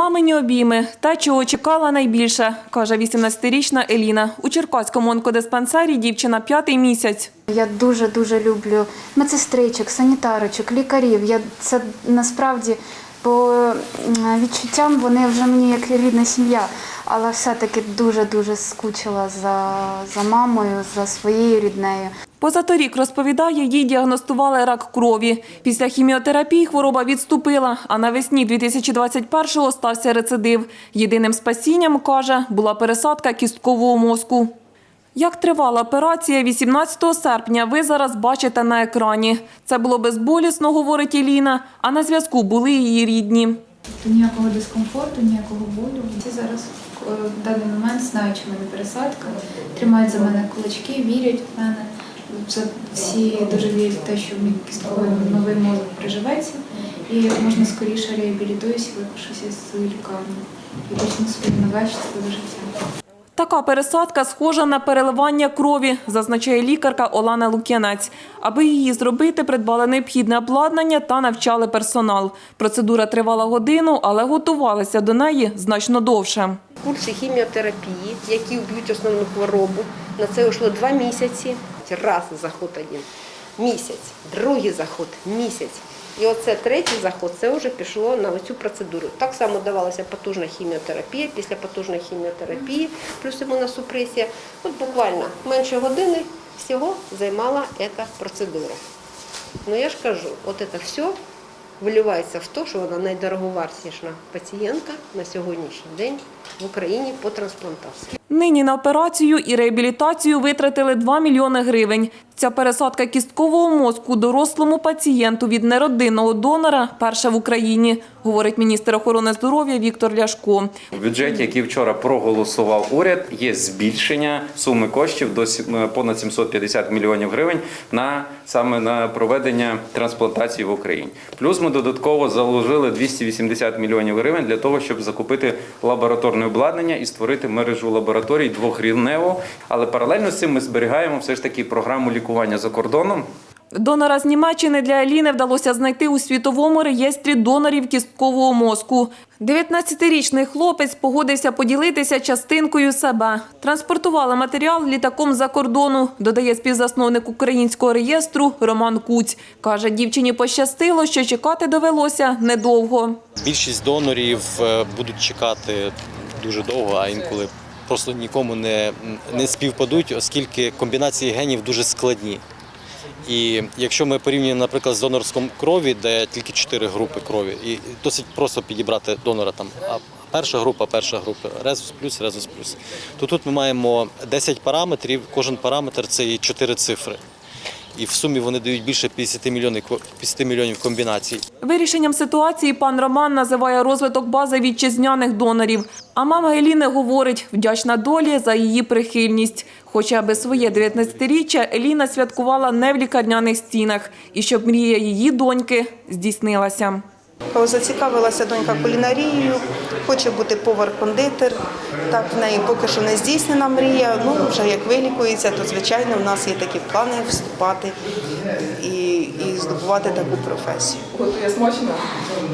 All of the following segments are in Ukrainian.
Мамині обійми та чого чекала найбільше, каже 18-річна Еліна. У Черкаському онкодиспансері дівчина п'ятий місяць. Я дуже дуже люблю медсестричок, санітарочок, лікарів. Я це насправді по відчуттям вони вже мені як рідна сім'я, але все-таки дуже дуже скучила за, за мамою, за своєю ріднею. Позаторік, розповідає, їй діагностували рак крові. Після хіміотерапії хвороба відступила, а навесні 2021-го стався рецидив. Єдиним спасінням, каже, була пересадка кісткового мозку. Як тривала операція 18 серпня, ви зараз бачите на екрані. Це було безболісно, говорить Еліна, а на зв'язку були її рідні. Тобто ніякого дискомфорту, ніякого болю. Всі зараз е, в даний момент знають, що в мене пересадка, тримають за мене кулачки, вірять в мене. Це всі дуже вірять в те, що мій кістковий новий мозок приживеться і як можна скоріше реабілітуюся, випишуся з лікарні і почну своє нове щасливе життя. Така пересадка схожа на переливання крові, зазначає лікарка Олана Лук'янець. Аби її зробити, придбали необхідне обладнання та навчали персонал. Процедура тривала годину, але готувалися до неї значно довше. курси хіміотерапії, які вб'ють основну хворобу. На це йшло два місяці. Раз заход один місяць, другий заход місяць. І оце третій заход, це вже пішло на цю процедуру. Так само давалася потужна хіміотерапія, після потужної хіміотерапії, плюс імуносупресія. От буквально менше години всього займала ця процедура. Ну я ж кажу, от це все виливається в те, що вона найдороговартісна пацієнтка на сьогоднішній день в Україні по трансплантації. Нині на операцію і реабілітацію витратили 2 мільйони гривень. Ця пересадка кісткового мозку дорослому пацієнту від неродинного донора перша в Україні, говорить міністр охорони здоров'я Віктор Ляшко. В бюджеті, який вчора проголосував уряд, є збільшення суми коштів до е, понад 750 мільйонів гривень на саме на проведення трансплантації в Україні. Плюс ми додатково заложили 280 мільйонів гривень для того, щоб закупити лабораторне обладнання і створити мережу лабораторій двохрівневу. Але паралельно з цим ми зберігаємо все ж таки програму лікування за кордоном. Донора з Німеччини для Аліни вдалося знайти у світовому реєстрі донорів кісткового мозку. 19-річний хлопець погодився поділитися частинкою себе. Транспортували матеріал літаком за кордону, додає співзасновник українського реєстру Роман Куць. Каже, дівчині пощастило, що чекати довелося недовго. Більшість донорів е, будуть чекати дуже довго, а інколи просто нікому не, не співпадуть, оскільки комбінації генів дуже складні. І якщо ми порівнюємо, наприклад, з донорськом крові, де тільки чотири групи крові, і досить просто підібрати донора там. Перша група, перша група, резус плюс, резус плюс. То тут ми маємо 10 параметрів, кожен параметр це є 4 цифри. І в сумі вони дають більше 50 мільйонів, 50 мільйонів комбінацій. Вирішенням ситуації пан Роман називає розвиток бази вітчизняних донорів. А мама Еліни говорить, вдячна долі за її прихильність. Хоча би своє 19-річчя Еліна святкувала не в лікарняних стінах, і щоб мрія її доньки здійснилася. Зацікавилася донька кулінарією, хоче бути повар-кондитер. Так, в неї поки що не здійснена мрія. Ну, вже як вилікується, то звичайно в нас є такі плани вступати і, і здобувати таку професію. Готує смачно.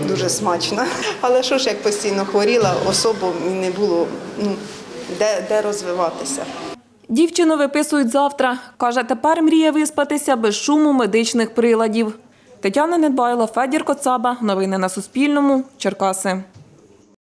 Дуже смачно. Але що ж, як постійно хворіла, особо не було ну, де, де розвиватися. Дівчину виписують завтра. Каже, тепер мріє виспатися без шуму медичних приладів. Тетяна Недбайло, Федір Коцаба. Новини на Суспільному. Черкаси.